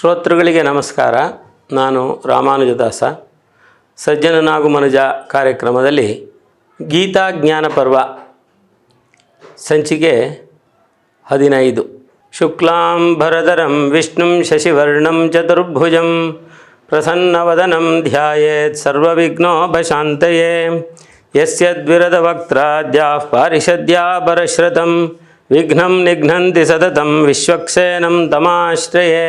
ಶ್ರೋತೃಗಳಿಗೆ ನಮಸ್ಕಾರ. ನಾನು ರಾಮಾನುಜದಾಸ. ಸಜ್ಜನನಾಗು ಮನುಜ ಕಾರ್ಯಕ್ರಮದಲ್ಲಿ ಗೀತಾ ಜ್ಞಾನ ಪರ್ವ ಸಂಚಿಕೆ ಹದಿನೈದು. ಶುಕ್ಲಾಂ ಭರದರಂ ವಿಷ್ಣುಂ ಶಶಿವರ್ಣಂ ಚತುರ್ಭುಜಂ ಪ್ರಸನ್ನವದನಂ ಧ್ಯಾಯೇತ್ ಸರ್ವವಿಘ್ನೋಪಶಾಂತಯೇ. ಯಸ್ಯದ್ವಿರದವಕ್ತ್ರಾದ್ಯಾಃ ಪಾರಿಷದ್ಯಾ ಪರಶ್ರತಂ ವಿಘ್ನಂ ನಿಘ್ನಂತಿ ಸತತಂ ವಿಶ್ವಕ್ಸೇನಂ ತಮಾಶ್ರಯೇ.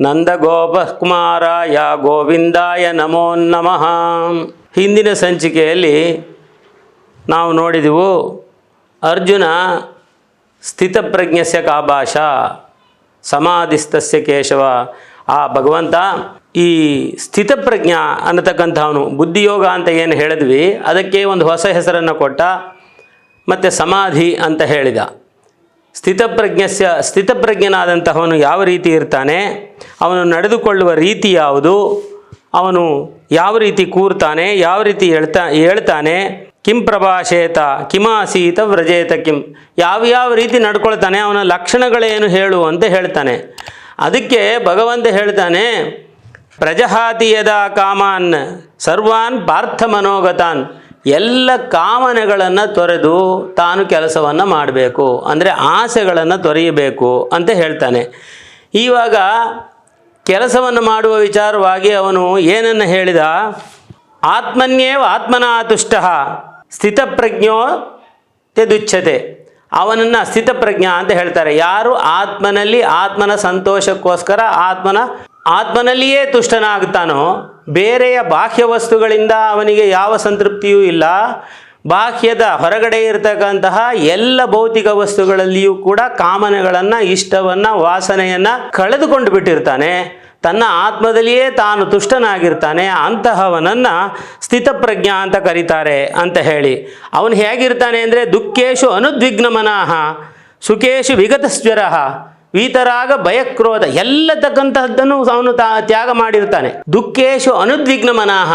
ನಂದಗೋಪಕುಮಾರಾಯ ಗೋವಿಂದಾಯ ನಮೋ ನಮಃ. ಹಿಂದಿನ ಸಂಚಿಕೆಯಲ್ಲಿ ನಾವು ನೋಡಿದೆವು, ಅರ್ಜುನ ಸ್ಥಿತಪ್ರಜ್ಞಸ್ಯ ಕಾಭಾಷ ಸಮಾಧಿಸ್ತಸ್ಯ ಕೇಶವ. ಆ ಭಗವಂತ ಈ ಸ್ಥಿತಪ್ರಜ್ಞ ಅನ್ನತಕ್ಕಂಥವನು, ಬುದ್ಧಿಯೋಗ ಅಂತ ಏನು ಹೇಳಿದ್ವಿ, ಅದಕ್ಕೆ ಒಂದು ಹೊಸ ಹೆಸರನ್ನು ಕೊಟ್ಟ, ಮತ್ತು ಸಮಾಧಿ ಅಂತ ಹೇಳಿದ. ಸ್ಥಿತಪ್ರಜ್ಞಸ್ಯ, ಸ್ಥಿತಪ್ರಜ್ಞನಾದಂತಹವನು ಯಾವ ರೀತಿ ಇರ್ತಾನೆ? ಅವನು ನಡೆದುಕೊಳ್ಳುವ ರೀತಿ ಯಾವುದು? ಅವನು ಯಾವ ರೀತಿ ಕೂರ್ತಾನೆ? ಯಾವ ರೀತಿ ಹೇಳ್ತಾ, ಹೇಳ್ತಾನೆ? ಕಿಂ ಪ್ರಭಾಷೇತ, ಕಿಮಾಸೀತ ವ್ರಜೇತ ಕಿಂ. ಯಾವ ಯಾವ ರೀತಿ ನಡ್ಕೊಳ್ತಾನೆ? ಅವನ ಲಕ್ಷಣಗಳೇನು ಹೇಳು ಅಂತ ಹೇಳ್ತಾನೆ. ಅದಕ್ಕೆ ಭಗವಂತ ಹೇಳ್ತಾನೆ, ಪ್ರಜಹಾತಿ ಯದಾ ಕಾಮಾನ್, ಸರ್ವಾನ್ ಪಾರ್ಥ ಮನೋಗತಾನ್. ಎಲ್ಲ ಕಾಮನೆಗಳನ್ನು ತೊರೆದು ತಾನು ಕೆಲಸವನ್ನು ಮಾಡಬೇಕು, ಅಂದರೆ ಆಸೆಗಳನ್ನು ತೊರೆಯಬೇಕು ಅಂತ ಹೇಳ್ತಾನೆ. ಇವಾಗ ಕೆಲಸವನ್ನು ಮಾಡುವ ವಿಚಾರವಾಗಿ ಅವನು ಏನನ್ನು ಹೇಳಿದ? ಆತ್ಮನ್ಯೇವ ಆತ್ಮನಾತುಷ್ಟ, ಸ್ಥಿತಪ್ರಜ್ಞೋ ತೆದುಚ್ಛತೆ ಅವನನ್ನು ಸ್ಥಿತಪ್ರಜ್ಞ ಅಂತ ಹೇಳ್ತಾರೆ. ಯಾರು? ಆತ್ಮನಲ್ಲಿ ಆತ್ಮನ ಸಂತೋಷಕ್ಕೋಸ್ಕರ ಆತ್ಮನ ಆತ್ಮನಲ್ಲಿಯೇ ತುಷ್ಟನಾಗುತ್ತಾನೋ, ಬೇರೆಯ ಬಾಹ್ಯ ವಸ್ತುಗಳಿಂದ ಅವನಿಗೆ ಯಾವ ಸಂತೃಪ್ತಿಯೂ ಇಲ್ಲ. ಬಾಹ್ಯದ ಹೊರಗಡೆ ಇರತಕ್ಕಂತಹ ಎಲ್ಲ ಭೌತಿಕ ವಸ್ತುಗಳಲ್ಲಿಯೂ ಕೂಡ ಕಾಮನೆಗಳನ್ನು, ಇಷ್ಟವನ್ನು, ವಾಸನೆಯನ್ನು ಕಳೆದುಕೊಂಡು ಬಿಟ್ಟಿರ್ತಾನೆ. ತನ್ನ ಆತ್ಮದಲ್ಲಿಯೇ ತಾನು ತುಷ್ಟನಾಗಿರ್ತಾನೆ, ಅಂತಹವನನ್ನು ಸ್ಥಿತಪ್ರಜ್ಞ ಅಂತ ಕರೀತಾರೆ ಅಂತ ಹೇಳಿ. ಅವನು ಹೇಗಿರ್ತಾನೆ ಅಂದರೆ, ದುಃಖೇಶು ಅನುದ್ವಿಗ್ನಮನಃ ಸುಖೇಶು ವಿಗತಸ್ವರ ವೀತರಾಗ ಭಯಕ್ರೋಧ ಎಲ್ಲ ತಕ್ಕಂತಹದ್ದನ್ನು ಅವನು ತ್ಯಾಗ ಮಾಡಿರ್ತಾನೆ ದುಃಖೇಶು ಅನುದ್ವಿಗ್ನ ಮನಾಹ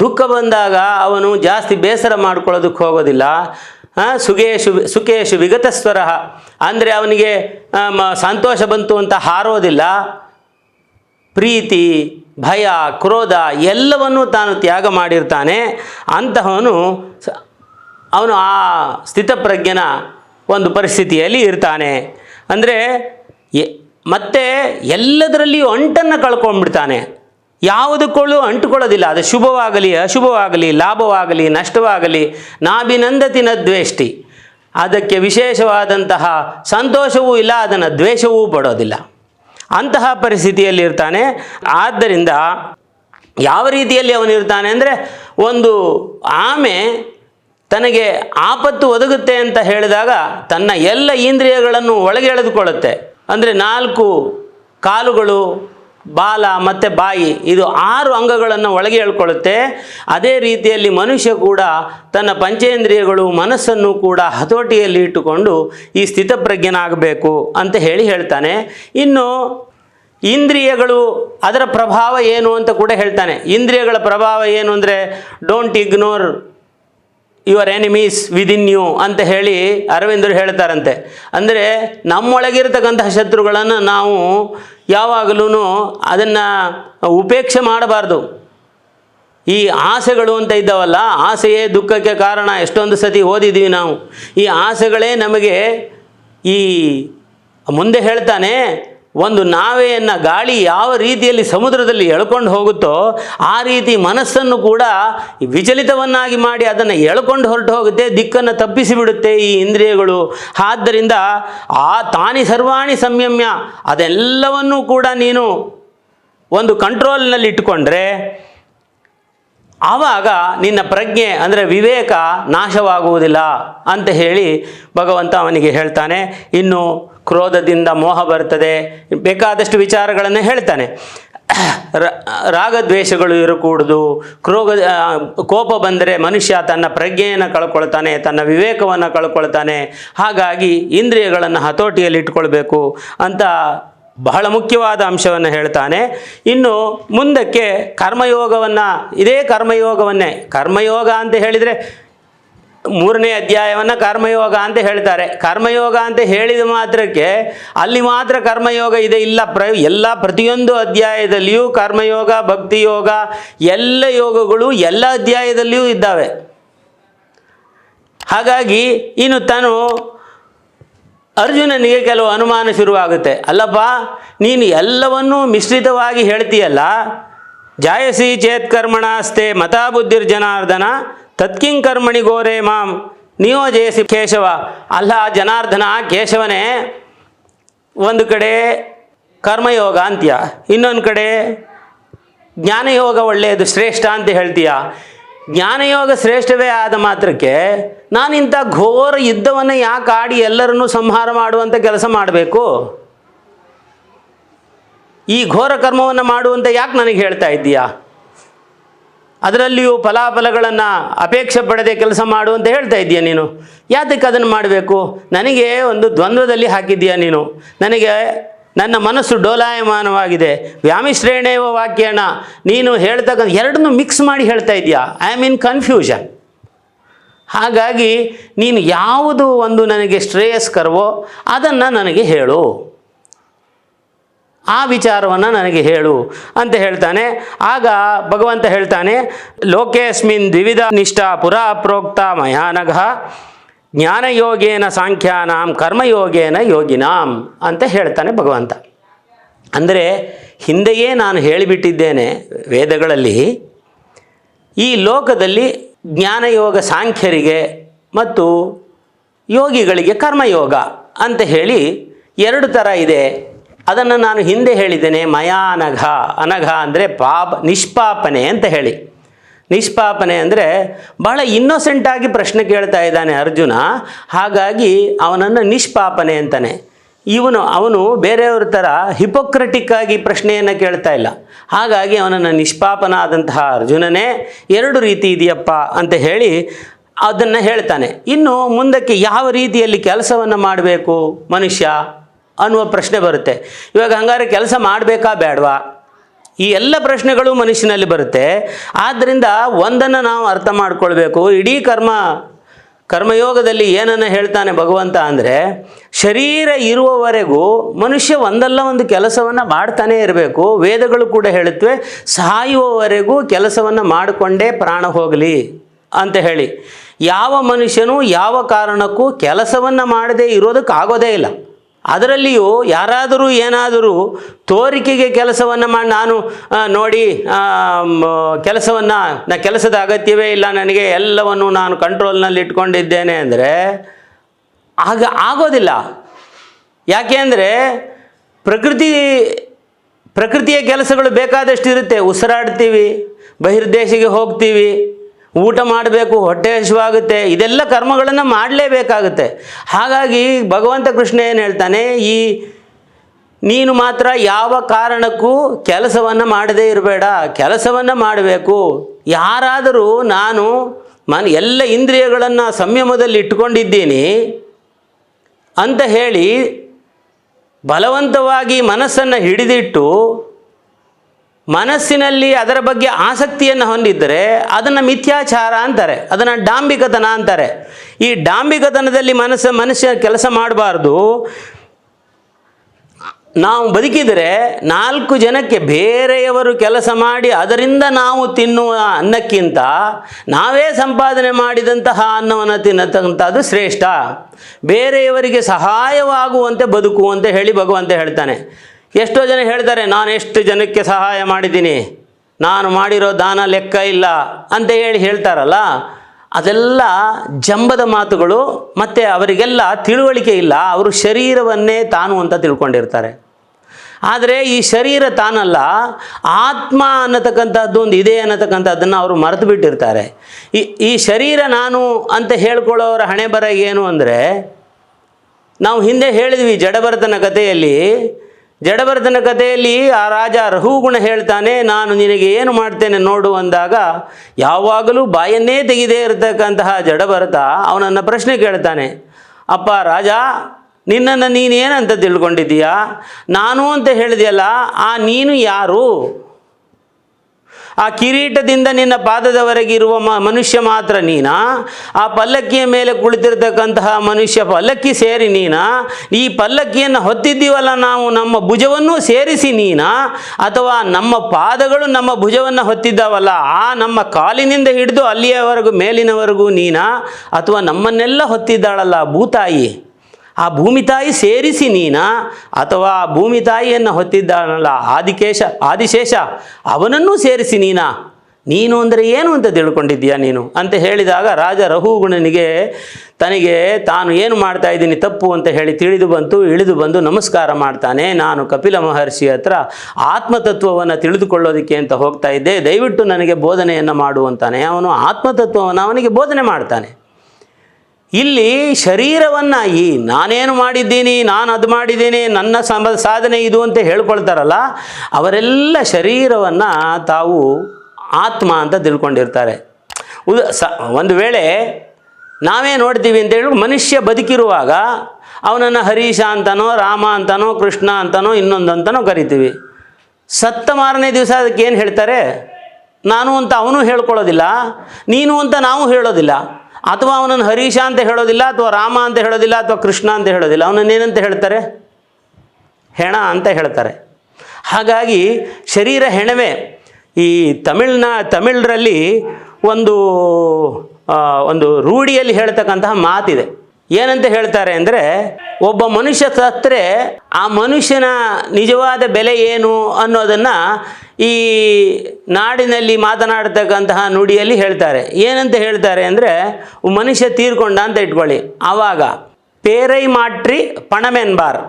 ದುಃಖ ಬಂದಾಗ ಅವನು ಜಾಸ್ತಿ ಬೇಸರ ಮಾಡ್ಕೊಳ್ಳೋದಕ್ಕೆ ಹೋಗೋದಿಲ್ಲ. ಸುಗೇಶು ಸುಖೇಶು ವಿಗತ ವಿಗತಸ್ವರ. ಅಂದರೆ ಅವನಿಗೆ ಸಂತೋಷ ಬಂತು ಅಂತ ಹಾರೋದಿಲ್ಲ. ಪ್ರೀತಿ, ಭಯ, ಕ್ರೋಧ ಎಲ್ಲವನ್ನೂ ತಾನು ತ್ಯಾಗ ಮಾಡಿರ್ತಾನೆ. ಅಂತಹವನು ಅವನು ಆ ಸ್ಥಿತಪ್ರಜ್ಞನ ಒಂದು ಪರಿಸ್ಥಿತಿಯಲ್ಲಿ ಇರ್ತಾನೆ. ಅಂದರೆ ಎ ಮತ್ತೆ ಎಲ್ಲದರಲ್ಲಿಯೂ ಅಂಟನ್ನು ಕಳ್ಕೊಂಡ್ಬಿಡ್ತಾನೆ. ಯಾವುದಕ್ಕೂ ಅಂಟುಕೊಳ್ಳೋದಿಲ್ಲ. ಅದು ಶುಭವಾಗಲಿ, ಅಶುಭವಾಗಲಿ, ಲಾಭವಾಗಲಿ, ನಷ್ಟವಾಗಲಿ, ನಾಭಿನಂದತಿನ ದ್ವೇಷಿ ದ್ವೇಷ್ಟಿ. ಅದಕ್ಕೆ ವಿಶೇಷವಾದಂತಹ ಸಂತೋಷವೂ ಇಲ್ಲ, ಅದನ್ನು ದ್ವೇಷವೂ ಪಡೋದಿಲ್ಲ. ಅಂತಹ ಪರಿಸ್ಥಿತಿಯಲ್ಲಿರ್ತಾನೆ ಆದ್ದರಿಂದ ಯಾವ ರೀತಿಯಲ್ಲಿ ಅವನಿರ್ತಾನೆ ಅಂದರೆ, ಒಂದು ಆಮೆ ತನಗೆ ಆಪತ್ತು ಒದಗುತ್ತೆ ಅಂತ ಹೇಳಿದಾಗ ತನ್ನ ಎಲ್ಲ ಇಂದ್ರಿಯಗಳನ್ನು ಒಳಗೆ ಎಳೆದುಕೊಳ್ಳುತ್ತೆ. ಅಂದರೆ ನಾಲ್ಕು ಕಾಲುಗಳು, ಬಾಲ ಮತ್ತು ಬಾಯಿ, ಇದು ಆರು ಅಂಗಗಳನ್ನು ಒಳಗೆ ಹೇಳ್ಕೊಳ್ಳುತ್ತೆ. ಅದೇ ರೀತಿಯಲ್ಲಿ ಮನುಷ್ಯ ಕೂಡ ತನ್ನ ಪಂಚೇಂದ್ರಿಯಗಳು ಮನಸ್ಸನ್ನು ಕೂಡ ಹತೋಟಿಯಲ್ಲಿ ಇಟ್ಟುಕೊಂಡು ಈ ಸ್ಥಿತಪ್ರಜ್ಞನಾಗಬೇಕು ಅಂತ ಹೇಳಿ ಹೇಳ್ತಾನೆ. ಇನ್ನು ಇಂದ್ರಿಯಗಳು ಅದರ ಪ್ರಭಾವ ಏನು ಅಂತ ಕೂಡ ಹೇಳ್ತಾನೆ. ಇಂದ್ರಿಯಗಳ ಪ್ರಭಾವ ಏನು ಅಂದರೆ don't ignore your enemies within you ಅಂತ ಹೇಳಿ ಅರವಿಂದರು ಹೇಳ್ತಾರಂತೆ. ಅಂದರೆ ನಮ್ಮೊಳಗಿರ್ತಕ್ಕಂತಹ ಶತ್ರುಗಳನ್ನು ನಾವು ಯಾವಾಗಲೂ ಅದನ್ನು ಉಪೇಕ್ಷೆ ಮಾಡಬಾರ್ದು. ಈ ಆಸೆಗಳು ಅಂತ ಇದ್ದಾವಲ್ಲ, ಆಸೆಯೇ ದುಃಖಕ್ಕೆ ಕಾರಣ, ಎಷ್ಟೊಂದು ಸತಿ ಓದಿದ್ದೀವಿ ನಾವು. ಈ ಆಸೆಗಳೇ ನಮಗೆ ಈ ಮುಂದೆ ಹೇಳ್ತಾನೆ ಒಂದು ನಾವೆಯನ್ನು ಗಾಳಿ ಯಾವ ರೀತಿಯಲ್ಲಿ ಸಮುದ್ರದಲ್ಲಿ ಎಳ್ಕೊಂಡು ಹೋಗುತ್ತೋ ಆ ರೀತಿ ಮನಸ್ಸನ್ನು ಕೂಡ ವಿಚಲಿತವನ್ನಾಗಿ ಮಾಡಿ ಅದನ್ನು ಎಳ್ಕೊಂಡು ಹೊರಟು ಹೋಗುತ್ತೆ, ದಿಕ್ಕನ್ನು ತಪ್ಪಿಸಿ ಬಿಡುತ್ತೆ ಈ ಇಂದ್ರಿಯಗಳು. ಆದ್ದರಿಂದ ಆ ತಾನಿ ಸರ್ವಾಣಿ ಸಂಯಮ್ಯ, ಅದೆಲ್ಲವನ್ನೂ ಕೂಡ ನೀನು ಒಂದು ಕಂಟ್ರೋಲ್ನಲ್ಲಿ ಇಟ್ಟುಕೊಂಡ್ರೆ ಆವಾಗ ನಿನ್ನ ಪ್ರಜ್ಞೆ ಅಂದರೆ ವಿವೇಕ ನಾಶವಾಗುವುದಿಲ್ಲ ಅಂತ ಹೇಳಿ ಭಗವಂತ ಅವನಿಗೆ ಹೇಳ್ತಾನೆ, ಇನ್ನು ಕ್ರೋಧದಿಂದ ಮೋಹ ಬರ್ತದೆ ಬೇಕಾದಷ್ಟು ವಿಚಾರಗಳನ್ನು ಹೇಳ್ತಾನೆ. ರಾಗದ್ವೇಷಗಳು ಇರಕೂಡುದು. ಕ್ರೋಗ ಕೋಪ ಬಂದರೆ ಮನುಷ್ಯ ತನ್ನ ಪ್ರಜ್ಞೆಯನ್ನು ಕಳ್ಕೊಳ್ತಾನೆ, ತನ್ನ ವಿವೇಕವನ್ನು ಕಳ್ಕೊಳ್ತಾನೆ. ಹಾಗಾಗಿ ಇಂದ್ರಿಯಗಳನ್ನು ಹತೋಟಿಯಲ್ಲಿ ಇಟ್ಕೊಳ್ಬೇಕು ಅಂತ ಬಹಳ ಮುಖ್ಯವಾದ ಅಂಶವನ್ನು ಹೇಳ್ತಾನೆ. ಇನ್ನು ಮುಂದಕ್ಕೆ ಕರ್ಮಯೋಗವನ್ನು, ಇದೇ ಕರ್ಮಯೋಗವನ್ನೇ, ಕರ್ಮಯೋಗ ಅಂತ ಹೇಳಿದರೆ ಮೂರನೇ ಅಧ್ಯಾಯವನ್ನು ಕರ್ಮಯೋಗ ಅಂತ ಹೇಳ್ತಾರೆ. ಕರ್ಮಯೋಗ ಅಂತ ಹೇಳಿದ ಮಾತ್ರಕ್ಕೆ ಅಲ್ಲಿ ಮಾತ್ರ ಕರ್ಮಯೋಗ ಇದೆ, ಇಲ್ಲ. ಪ್ರ, ಎಲ್ಲ ಪ್ರತಿಯೊಂದು ಅಧ್ಯಾಯದಲ್ಲಿಯೂ ಕರ್ಮಯೋಗ, ಭಕ್ತಿಯೋಗ, ಎಲ್ಲ ಯೋಗಗಳು ಎಲ್ಲ ಅಧ್ಯಾಯದಲ್ಲಿಯೂ ಇದ್ದಾವೆ. ಹಾಗಾಗಿ ಇನ್ನು ತಾನು ಅರ್ಜುನನಿಗೆ ಕೆಲವು ಅನುಮಾನ ಶುರುವಾಗುತ್ತೆ. ಅಲ್ಲಪ್ಪ, ನೀನು ಎಲ್ಲವನ್ನೂ ಮಿಶ್ರಿತವಾಗಿ ಹೇಳ್ತೀಯಲ್ಲ. ಜಾಯಸಿ ಚೇತ್ಕರ್ಮಣಾಸ್ತೆ ಮತಾಬುದ್ಧಿರ್ಜನಾರ್ದನ ಬುದ್ಧಿರ್ಜನಾರ್ದನ ತತ್ಕಿಂ ಕರ್ಮಣಿ ಗೋರೆ ಮಾಂ ನಿಯೋಜಯಸಿ ಕೇಶವ. ಅಲ್ಲ, ಜನಾರ್ದನ ಕೇಶವನೇ, ಒಂದು ಕಡೆ ಕರ್ಮಯೋಗ ಅಂತ್ಯ, ಇನ್ನೊಂದು ಕಡೆ ಜ್ಞಾನಯೋಗ ಒಳ್ಳೆಯದು, ಶ್ರೇಷ್ಠ ಅಂತ ಹೇಳ್ತೀಯ? ಜ್ಞಾನಯೋಗ ಶ್ರೇಷ್ಠವೇ ಆದ ಮಾತ್ರಕ್ಕೆ ನಾನಿಂಥ ಘೋರ ಯುದ್ಧವನ್ನು ಯಾಕೆ ಆಡಿ ಎಲ್ಲರನ್ನೂ ಸಂಹಾರ ಮಾಡುವಂಥ ಕೆಲಸ ಮಾಡಬೇಕು? ಈ ಘೋರ ಕರ್ಮವನ್ನು ಮಾಡುವಂತ ಯಾಕೆ ನನಗೆ ಹೇಳ್ತಾ ಇದ್ದೀಯಾ? ಅದರಲ್ಲಿಯೂ ಫಲಾಫಲಗಳನ್ನು ಅಪೇಕ್ಷೆ ಪಡದೆ ಕೆಲಸ ಮಾಡು ಅಂತ ಹೇಳ್ತಾ ಇದ್ದೀಯ ನೀನು. ಯಾತಕ್ಕೆ ಅದನ್ನು ಮಾಡಬೇಕು? ನನಗೆ ಒಂದು ದ್ವಂದ್ವದಲ್ಲಿ ಹಾಕಿದ್ದೀಯ ನೀನು. ನನಗೆ ನನ್ನ ಮನಸ್ಸು ಡೋಲಾಯಮಾನವಾಗಿದೆ. ವ್ಯಾಮಿಶ್ರೇಣೇವ ವಾಕ್ಯಣ. ನೀನು ಹೇಳ್ತಕ್ಕಂಥ ಎರಡನ್ನೂ ಮಿಕ್ಸ್ ಮಾಡಿ ಹೇಳ್ತಾ ಇದೆಯಾ ಐ ಆಮ್ ಇನ್ ಕನ್ಫ್ಯೂಷನ್ ಹಾಗಾಗಿ ನೀನು ಯಾವುದು ಒಂದು ನನಗೆ ಶ್ರೇಯಸ್ಕರವೋ ಅದನ್ನು ನನಗೆ ಹೇಳು. ಆ ವಿಚಾರವನ್ನು ನನಗೆ ಹೇಳು ಅಂತ ಹೇಳ್ತಾನೆ. ಆಗ ಭಗವಂತ ಹೇಳ್ತಾನೆ, ಲೋಕೇಸ್ಮಿನ್ ದ್ವಿವಿಧ ನಿಷ್ಠಾ ಪುರಾ ಪ್ರೋಕ್ತ ಮಯಾನಘ ಜ್ಞಾನಯೋಗೇನ ಸಾಂಖ್ಯಾನಾಂ ಕರ್ಮಯೋಗೇನ ಯೋಗಿನಾಂ ಅಂತ ಹೇಳ್ತಾನೆ ಭಗವಂತ. ಅಂದರೆ ಹಿಂದೆಯೇ ನಾನು ಹೇಳಿಬಿಟ್ಟಿದ್ದೇನೆ ವೇದಗಳಲ್ಲಿ, ಈ ಲೋಕದಲ್ಲಿ ಜ್ಞಾನಯೋಗ ಸಾಂಖ್ಯರಿಗೆ ಮತ್ತು ಯೋಗಿಗಳಿಗೆ ಕರ್ಮಯೋಗ ಅಂತ ಹೇಳಿ ಎರಡು ಥರ ಇದೆ. ಅದನ್ನು ನಾನು ಹಿಂದೆ ಹೇಳಿದ್ದೇನೆ, ಮಯಾನಘ. ಅನಘ ಅಂದರೆ ಪಾಪ, ನಿಷ್ಪಾಪನೆ ಅಂತ ಹೇಳಿ. ನಿಷ್ಪಾಪನೆ ಅಂದರೆ ಬಹಳ ಇನ್ನೊಸೆಂಟಾಗಿ ಪ್ರಶ್ನೆ ಕೇಳ್ತಾ ಇದ್ದಾನೆ ಅರ್ಜುನ. ಹಾಗಾಗಿ ಅವನನ್ನು ನಿಷ್ಪಾಪನೆ ಅಂತಾನೆ. ಇವನು, ಅವನು ಬೇರೆಯವ್ರ ಥರ ಹಿಪೋಕ್ರೆಟಿಕ್ ಆಗಿ ಪ್ರಶ್ನೆಯನ್ನು ಕೇಳ್ತಾ ಇಲ್ಲ. ಹಾಗಾಗಿ ಅವನನ್ನು ನಿಷ್ಪಾಪನ ಆದಂತಹ ಅರ್ಜುನನೇ ಎರಡು ರೀತಿ ಇದೆಯಪ್ಪ ಅಂತ ಹೇಳಿ ಅದನ್ನು ಹೇಳ್ತಾನೆ. ಇನ್ನು ಮುಂದಕ್ಕೆ ಯಾವ ರೀತಿಯಲ್ಲಿ ಕೆಲಸವನ್ನು ಮಾಡಬೇಕು ಮನುಷ್ಯ? ಅನ್ನುವ ಪ್ರಶ್ನೆ ಬರುತ್ತೆ. ಇವಾಗ ಹಂಗಾರೆ ಕೆಲಸ ಮಾಡಬೇಕಾ ಬೇಡವಾ ಈ ಎಲ್ಲ ಪ್ರಶ್ನೆಗಳು ಮನುಷ್ಯನಲ್ಲಿ ಬರುತ್ತೆ. ಆದ್ದರಿಂದ ಒಂದನ್ನು ನಾವು ಅರ್ಥ ಮಾಡ್ಕೊಳ್ಬೇಕು. ಇಡೀ ಕರ್ಮ, ಕರ್ಮಯೋಗದಲ್ಲಿ ಏನನ್ನು ಹೇಳ್ತಾನೆ ಭಗವಂತ ಅಂದರೆ, ಶರೀರ ಇರುವವರೆಗೂ ಮನುಷ್ಯ ಒಂದಲ್ಲ ಒಂದು ಕೆಲಸವನ್ನು ಮಾಡ್ತಾನೇ ಇರಬೇಕು. ವೇದಗಳು ಕೂಡ ಹೇಳುತ್ತವೆ, ಸಾಯುವವರೆಗೂ ಕೆಲಸವನ್ನು ಮಾಡಿಕೊಂಡೇ ಪ್ರಾಣ ಹೋಗಲಿ ಅಂತ ಹೇಳಿ. ಯಾವ ಮನುಷ್ಯನು ಯಾವ ಕಾರಣಕ್ಕೂ ಕೆಲಸವನ್ನು ಮಾಡದೇ ಇರೋದಕ್ಕಾಗೋದೇ ಇಲ್ಲ. ಅದರಲ್ಲಿಯೂ ಯಾರಾದರೂ ಏನಾದರೂ ತೋರಿಕೆಗೆ ಕೆಲಸವನ್ನು ಮಾಡಿ ನಾನು ನೋಡಿ ಕೆಲಸವನ್ನು, ನಾ ಕೆಲಸದ ಅಗತ್ಯವೇ ಇಲ್ಲ ನನಗೆ, ಎಲ್ಲವನ್ನು ನಾನು ಕಂಟ್ರೋಲ್ನಲ್ಲಿ ಇಟ್ಕೊಂಡಿದ್ದೇನೆ ಅಂದರೆ, ಆಗ ಆಗೋದಿಲ್ಲ. ಯಾಕೆ ಅಂದರೆ, ಪ್ರಕೃತಿ, ಪ್ರಕೃತಿಯ ಕೆಲಸಗಳು ಬೇಕಾದಷ್ಟು ಇರುತ್ತೆ ಉಸಿರಾಡ್ತೀವಿ, ಬಹಿರ್ದೇಶಿಗೆ ಹೋಗ್ತೀವಿ ಊಟ ಮಾಡಬೇಕು, ಹೊಟ್ಟೆ ಹಸಿವಾಗುತ್ತೆ, ಇದೆಲ್ಲ ಕರ್ಮಗಳನ್ನು ಮಾಡಲೇಬೇಕಾಗುತ್ತೆ. ಹಾಗಾಗಿ ಭಗವಂತ ಕೃಷ್ಣ ಏನು ಹೇಳ್ತಾನೆ, ಈ ನೀನು ಮಾತ್ರ ಯಾವ ಕಾರಣಕ್ಕೂ ಕೆಲಸವನ್ನು ಮಾಡದೇ ಇರಬೇಡ, ಕೆಲಸವನ್ನು ಮಾಡಬೇಕು. ಯಾರಾದರೂ ನಾನು ಮನ್, ಎಲ್ಲ ಇಂದ್ರಿಯಗಳನ್ನು ಸಂಯಮದಲ್ಲಿ ಇಟ್ಕೊಂಡಿದ್ದೀನಿ ಅಂತ ಹೇಳಿ ಬಲವಂತವಾಗಿ ಮನಸ್ಸನ್ನು ಹಿಡಿದಿಟ್ಟು ಮನಸ್ಸಿನಲ್ಲಿ ಅದರ ಬಗ್ಗೆ ಆಸಕ್ತಿಯನ್ನು ಹೊಂದಿದ್ದರೆ ಅದನ್ನು ಮಿಥ್ಯಾಚಾರ ಅಂತಾರೆ, ಅದನ್ನು ಡಾಂಬಿಕತನ ಅಂತಾರೆ. ಈ ಡಾಂಬಿಕತನದಲ್ಲಿ ಮನಸ್ಸು, ಮನುಷ್ಯ ಕೆಲಸ ಮಾಡಬಾರ್ದು. ನಾವು ಬದುಕಿದರೆ ನಾಲ್ಕು ಜನಕ್ಕೆ ಬೇರೆಯವರು ಕೆಲಸ ಮಾಡಿ ಅದರಿಂದ ನಾವು ತಿನ್ನುವ ಅನ್ನಕ್ಕಿಂತ ನಾವೇ ಸಂಪಾದನೆ ಮಾಡಿದಂತಹ ಅನ್ನವನ್ನು ತಿನ್ನತಕ್ಕಂಥದ್ದು ಶ್ರೇಷ್ಠ. ಬೇರೆಯವರಿಗೆ ಸಹಾಯವಾಗುವಂತೆ ಬದುಕು ಅಂತ ಹೇಳಿ ಭಗವಂತ ಹೇಳ್ತಾನೆ. ಎಷ್ಟೋ ಜನ ಹೇಳ್ತಾರೆ ನಾನು ಎಷ್ಟು ಜನಕ್ಕೆ ಸಹಾಯ ಮಾಡಿದ್ದೀನಿ? ನಾನು ಮಾಡಿರೋ ದಾನ ಲೆಕ್ಕ ಇಲ್ಲ ಅಂತ ಹೇಳಿ ಹೇಳ್ತಾರಲ್ಲ, ಅದೆಲ್ಲ ಜಂಬದ ಮಾತುಗಳು, ಮತ್ತು ಅವರಿಗೆಲ್ಲ ತಿಳುವಳಿಕೆ ಇಲ್ಲ. ಅವರು ಶರೀರವನ್ನೇ ತಾನು ಅಂತ ತಿಳ್ಕೊಂಡಿರ್ತಾರೆ. ಆದರೆ ಈ ಶರೀರ ತಾನಲ್ಲ, ಆತ್ಮ ಅನ್ನತಕ್ಕಂಥದ್ದು ಒಂದು ಇದೆ ಅನ್ನತಕ್ಕಂಥದ್ದನ್ನು ಅವರು ಮರೆತು ಬಿಟ್ಟಿರ್ತಾರೆ. ಈ ಈ ಶರೀರ ನಾನು ಅಂತ ಹೇಳ್ಕೊಳ್ಳೋರ ಹಣೆ ಬರ ಏನು ಅಂದರೆ, ನಾವು ಹಿಂದೆ ಹೇಳಿದ್ವಿ ಜಡಭರತನ ಕಥೆಯಲ್ಲಿ ಜಡಭರತನ ಕಥೆಯಲ್ಲಿ ಆ ರಾಜ ರಹುಗುಣ ಹೇಳ್ತಾನೆ, ನಾನು ನಿನಗೆ ಏನು ಮಾಡ್ತೇನೆ ನೋಡು ಅಂದಾಗ ಯಾವಾಗಲೂ ಬಾಯನ್ನೇ ತೆಗೆದೇ ಇರತಕ್ಕಂತಹ ಜಡಭರತ ಅವನನ್ನು ಪ್ರಶ್ನೆ ಕೇಳ್ತಾನೆ, ಅಪ್ಪ ರಾಜ, ನಿನ್ನನ್ನು ನೀನೇನಂತ ತಿಳ್ಕೊಂಡಿದ್ದೀಯಾ? ನಾನು ಅಂತ ಹೇಳಿದೆಯಲ್ಲ, ಆ ನೀನು ಯಾರು? ಆ ಕಿರೀಟದಿಂದ ನಿನ್ನ ಪಾದದವರೆಗಿರುವ ಮ, ಮನುಷ್ಯ ಮಾತ್ರ ನೀನಾ? ಆ ಪಲ್ಲಕ್ಕಿಯ ಮೇಲೆ ಕುಳಿತಿರ್ತಕ್ಕಂತಹ ಮನುಷ್ಯ ಪಲ್ಲಕ್ಕಿ ಸೇರಿ ನೀನಾ? ಈ ಪಲ್ಲಕ್ಕಿಯನ್ನು ಹೊತ್ತಿದ್ದೀವಲ್ಲ ನಾವು, ನಮ್ಮ ಭುಜವನ್ನು ಸೇರಿಸಿ ನೀನಾ? ಅಥವಾ ನಮ್ಮ ಪಾದಗಳು ನಮ್ಮ ಭುಜವನ್ನು ಹೊತ್ತಿದ್ದಾವಲ್ಲ, ಆ ನಮ್ಮ ಕಾಲಿನಿಂದ ಹಿಡಿದು ಅಲ್ಲಿಯವರೆಗೂ ಮೇಲಿನವರೆಗೂ ನೀನಾ? ಅಥವಾ ನಮ್ಮನ್ನೆಲ್ಲ ಹೊತ್ತಿದ್ದಾಳಲ್ಲ ಭೂತಾಯಿ? ಆ ಭೂಮಿ ತಾಯಿ ಸೇರಿಸಿ ನೀನ ಅಥವಾ ಆ ಭೂಮಿ ತಾಯಿಯನ್ನು ಹೊತ್ತಿದ್ದಾನಲ್ಲ ಆದಿಕೇಶ, ಆದಿಶೇಷ, ಅವನನ್ನೂ ಸೇರಿಸಿ ನೀನ. ನೀನು ಅಂದರೆ ಏನು ಅಂತ ತಿಳ್ಕೊಂಡಿದ್ದೀಯಾ ನೀನು? ಅಂತ ಹೇಳಿದಾಗ ರಾಜ ರಹುಗುಣನಿಗೆ ತನಗೆ ತಾನು ಏನು ಮಾಡ್ತಾ ಇದ್ದೀನಿ ತಪ್ಪು ಅಂತ ಹೇಳಿ ತಿಳಿದು ಬಂತು, ಇಳಿದು ಬಂದು ನಮಸ್ಕಾರ ಮಾಡ್ತಾನೆ. ನಾನು ಕಪಿಲ ಮಹರ್ಷಿ ಹತ್ರ ಆತ್ಮತತ್ವವನ್ನು ತಿಳಿದುಕೊಳ್ಳೋದಕ್ಕೆ ಅಂತ ಹೋಗ್ತಾ ಇದ್ದೆ. ದಯವಿಟ್ಟು ನನಗೆ ಬೋಧನೆಯನ್ನು ಮಾಡು ಅಂತಾನೆ. ಅವನು ಆತ್ಮತತ್ವವನ್ನು ಅವನಿಗೆ ಬೋಧನೆ ಮಾಡ್ತಾನೆ. ಇಲ್ಲಿ ಶರೀರವನ್ನು ಈ ನಾನೇನು ಮಾಡಿದ್ದೀನಿ, ನಾನು ಅದು ಮಾಡಿದ್ದೀನಿ, ನನ್ನ ಸಮ, ಸಾಧನೆ ಇದು ಅಂತ ಹೇಳ್ಕೊಳ್ತಾರಲ್ಲ, ಅವರೆಲ್ಲ ಶರೀರವನ್ನು ತಾವು ಆತ್ಮ ಅಂತ ತಿಳ್ಕೊಂಡಿರ್ತಾರೆ. ಉದ, ಸ, ಒಂದು ವೇಳೆ ನಾವೇ ನೋಡ್ತೀವಿ ಅಂತ ಹೇಳಿ ಮನುಷ್ಯ ಬದುಕಿರುವಾಗ ಅವನನ್ನು ಹರೀಶ ಅಂತನೋ, ರಾಮ ಅಂತನೋ, ಕೃಷ್ಣ ಅಂತನೋ, ಇನ್ನೊಂದು ಅಂತನೋ ಕರಿತೀವಿ. ಸತ್ತ ಮಾರನೇ ದಿವಸ ಅದಕ್ಕೆ ಏನು ಹೇಳ್ತಾರೆ? ನಾನು ಅಂತ ಅವನು ಹೇಳ್ಕೊಳ್ಳೋದಿಲ್ಲ, ನೀನು ಅಂತ ನಾವು ಹೇಳೋದಿಲ್ಲ. ಅಥವಾ ಅವನನ್ನು ಹರೀಶ ಅಂತ ಹೇಳೋದಿಲ್ಲ ಅಥವಾ ರಾಮ ಅಂತ ಹೇಳೋದಿಲ್ಲ ಅಥವಾ ಕೃಷ್ಣ ಅಂತ ಹೇಳೋದಿಲ್ಲ ಅವನನ್ನೇನಂತ ಹೇಳ್ತಾರೆ? ಹೆಣ ಅಂತ ಹೇಳ್ತಾರೆ. ಹಾಗಾಗಿ ಶರೀರ ಹೆಣವೇ. ಈ ತಮಿಳ್ನ, ತಮಿಳರಲ್ಲಿ ಒಂದು ಒಂದು ರೂಢಿಯಲ್ಲಿ ಹೇಳ್ತಕ್ಕಂತಹ ಮಾತಿದೆ. ಏನಂತ ಹೇಳ್ತಾರೆ ಅಂದರೆ, ಒಬ್ಬ ಮನುಷ್ಯ ಸತ್ತರೆ ಆ ಮನುಷ್ಯನ ನಿಜವಾದ ಬೆಲೆ ಏನು ಅನ್ನೋದನ್ನು ಈ ನಾಡಿನಲ್ಲಿ ಮಾತನಾಡತಕ್ಕಂತಹ ನುಡಿಯಲ್ಲಿ ಹೇಳ್ತಾರೆ. ಏನಂತ ಹೇಳ್ತಾರೆ ಅಂದರೆ ಮನುಷ್ಯ ತೀರ್ಕೊಂಡ ಅಂತ ಇಟ್ಕೊಳ್ಳಿ. ಆವಾಗ, ಪೇರೈ ಮಾಟ್ರಿ ಪಣಮೆನ್ಬಾರ್.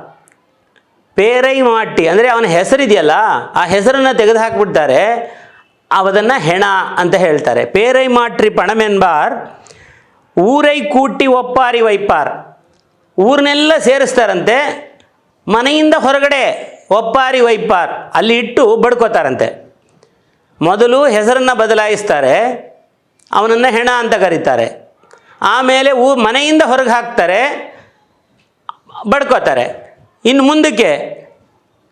ಪೇರೈ ಮಾಟ್ರಿ ಅಂದರೆ ಅವನ ಹೆಸರಿದೆಯಲ್ಲ, ಆ ಹೆಸರನ್ನು ತೆಗೆದು ಹಾಕ್ಬಿಡ್ತಾರೆ ಅವದನ್ನು ಹೆಣ ಅಂತ ಹೇಳ್ತಾರೆ. ಪೇರೈ ಮಾಟ್ರಿ ಪಣಮೆನ್ಬಾರ್, ಊರೈ ಕೂಟಿ ಒಪ್ಪಾರಿ ವೈಪಾರ್ ಊರನ್ನೆಲ್ಲ ಸೇರಿಸ್ತಾರಂತೆ, ಮನೆಯಿಂದ ಹೊರಗಡೆ ಒಪ್ಪಾರಿ ವೈಪಾರ್. ಅಲ್ಲಿ ಇಟ್ಟು ಬಡ್ಕೋತಾರಂತೆ. ಮೊದಲು ಹೆಸರನ್ನು ಬದಲಾಯಿಸ್ತಾರೆ. ಅವನನ್ನು ಹೆಣ ಅಂತ ಕರೀತಾರೆ. ಆಮೇಲೆ ಊ ಮನೆಯಿಂದ ಹೊರಗೆ ಹಾಕ್ತಾರೆ. ಬಡ್ಕೋತಾರೆ. ಇನ್ನು ಮುಂದಕ್ಕೆ